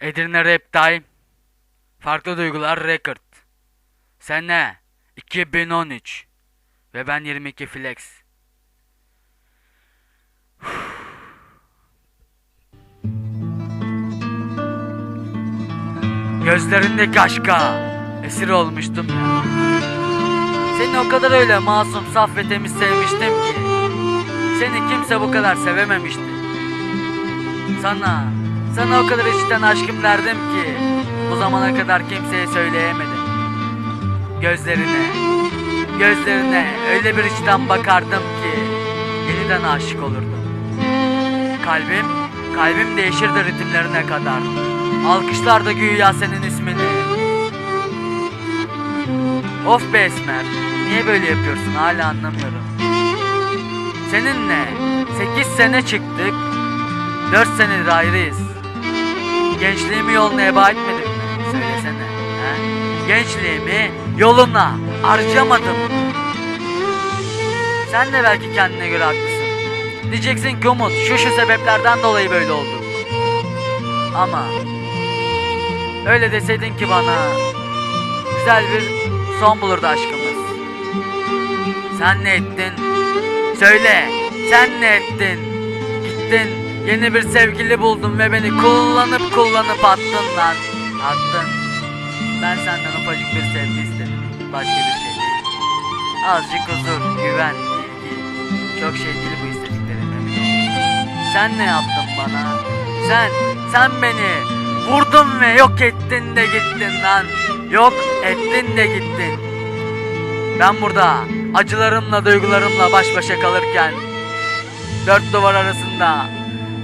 Edirne Rap Time. Farklı Duygular Record. Sene 2013. Ve ben 22 Flex. Gözlerindeki aşka esir olmuştum ya. Seni o kadar öyle masum, saf ve temiz sevmiştim ki. Seni kimse bu kadar sevememişti. Sana, sana o kadar içten aşkım derdim ki bu zamana kadar kimseye söyleyemedim. Gözlerine, gözlerine öyle bir içten bakardım ki yeniden aşık olurdum. Kalbim, kalbim değişirdi ritimlerine kadar. Alkışlarda güya senin ismini. Of be Esmer, niye böyle yapıyorsun hala anlamıyorum. Seninle 8 sene çıktık, 4 senedir ayrıyız. Gençliğimi yoluna heba etmedim mi? Söylesene. He? Gençliğimi yoluna harcamadım. Sen de belki kendine göre haklısın. Diyeceksin ki Umut şu şu sebeplerden dolayı böyle oldu. Ama öyle deseydin ki bana güzel bir son bulurdu aşkımız. Sen ne ettin? Söyle, sen ne ettin? Gittin, yeni bir sevgili buldun ve beni kullanıp kullanıp attın lan. Attın. Ben senden ufacık bir sevgi istedim. Başka bir şey değil. Azıcık huzur, güven, ilgi. Çok şey değil bu istediklerim. Sen ne yaptın bana? Sen, sen beni vurdun ve yok ettin de gittin lan. Yok ettin de gittin. Ben burada acılarımla duygularımla baş başa kalırken Dört duvar arasında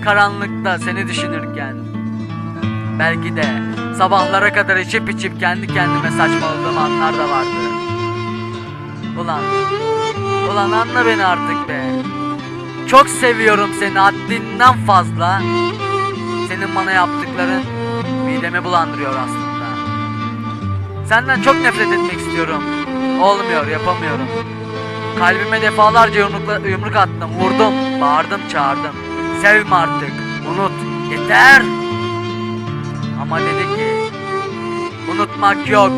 karanlıkta seni düşünürken Belki de sabahlara kadar içip içip kendi kendime saçmaladığım anlar da vardı Ulan Ulan anla beni artık be Çok seviyorum seni haddinden fazla Senin bana yaptıkların midemi bulandırıyor aslında Senden çok nefret etmek istiyorum. Olmuyor, yapamıyorum. Kalbime defalarca yumrukla, yumruk attım, vurdum, bağırdım, çağırdım. Sevme artık, unut, yeter. Ama dedi ki, unutmak yok,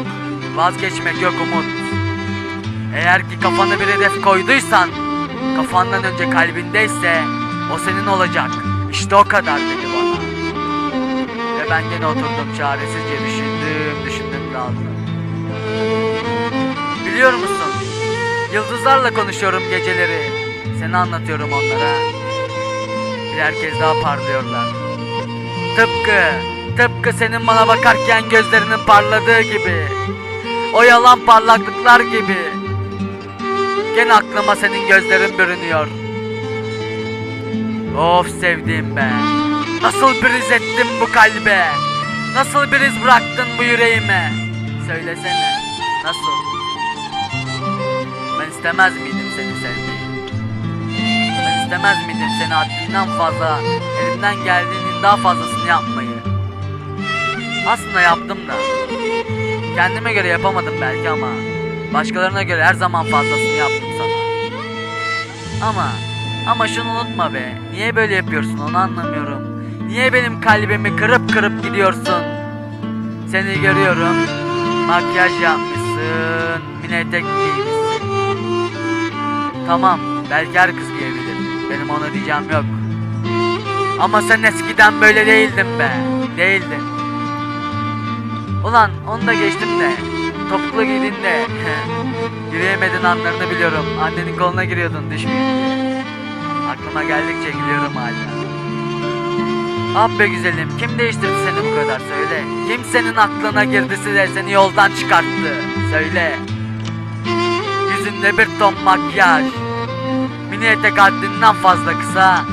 vazgeçmek yok Umut. Eğer ki kafana bir hedef koyduysan, kafandan önce kalbindeyse o senin olacak. İşte o kadar dedi bana. Ve ben gene oturdum çaresizce düşündüm, düşündüm kaldım. Biliyor musun? Yıldızlarla konuşuyorum geceleri. Seni anlatıyorum onlara. Birer kez daha parlıyorlar. Tıpkı, tıpkı senin bana bakarken gözlerinin parladığı gibi. O yalan parlaklıklar gibi. Gene aklıma senin gözlerin bürünüyor. Of sevdiğim be. Nasıl bir iz ettin bu kalbe? Nasıl bir iz bıraktın bu yüreğime? Söylesene. Nasıl? Ben istemez miydim seni sevmeyi? İstemez miydim seni haddinden fazla, elimden geldiğinin daha fazlasını yapmayı? Aslında yaptım da. Kendime göre yapamadım belki ama başkalarına göre her zaman fazlasını yaptım sana. Ama ama şunu unutma be. Niye böyle yapıyorsun onu anlamıyorum. Niye benim kalbimi kırıp kırıp gidiyorsun? Seni görüyorum. Makyaj yapmışsın. Mini etek giymişsin. Tamam. Belki her kız giyebilir. Benim ona diyeceğim yok. Ama sen eskiden böyle değildin be. Değildin. Ulan onu da geçtim de. Topuklu giydin de. Yürüyemedin anlarını biliyorum. Annenin koluna giriyordun düşmeyeyim diye. Aklıma geldikçe gülüyorum hala. Ah be güzelim kim değiştirdi seni bu kadar söyle. Kim senin aklına girdisi de seni yoldan çıkarttı söyle. Yüzünde bir ton makyaj. Mini etek haddinden fazla kısa.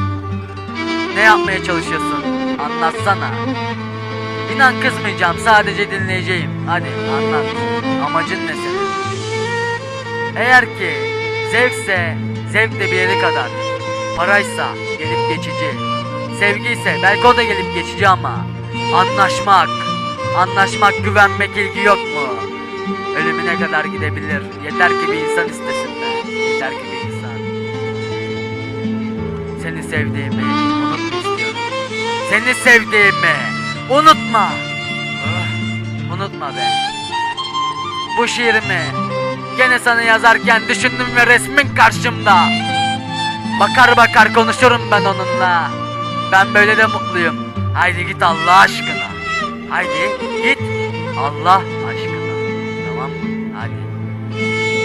Ne yapmaya çalışıyorsun? Anlatsana. İnan kızmayacağım sadece dinleyeceğim. Hadi anlat. Amacın ne senin? Eğer ki zevkse zevk de bir yere kadar. Paraysa gelip geçici. Sevgi ise belki o da gelip geçici ama. Anlaşmak, anlaşmak, güvenmek ilgi yok mu? Ölümüne kadar gidebilir. Yeter ki bir insan istesin be. Yeter ki bir sevdiğimi unutma istiyorum. Seni sevdiğimi Unutma. Ah, Unutma be. Bu şiirimi gene sana yazarken düşündüm ve resmin karşımda. Bakar bakar konuşurum ben onunla. Ben böyle de mutluyum. Haydi git Allah aşkına. Haydi git Allah aşkına. Tamam mı? Hadi.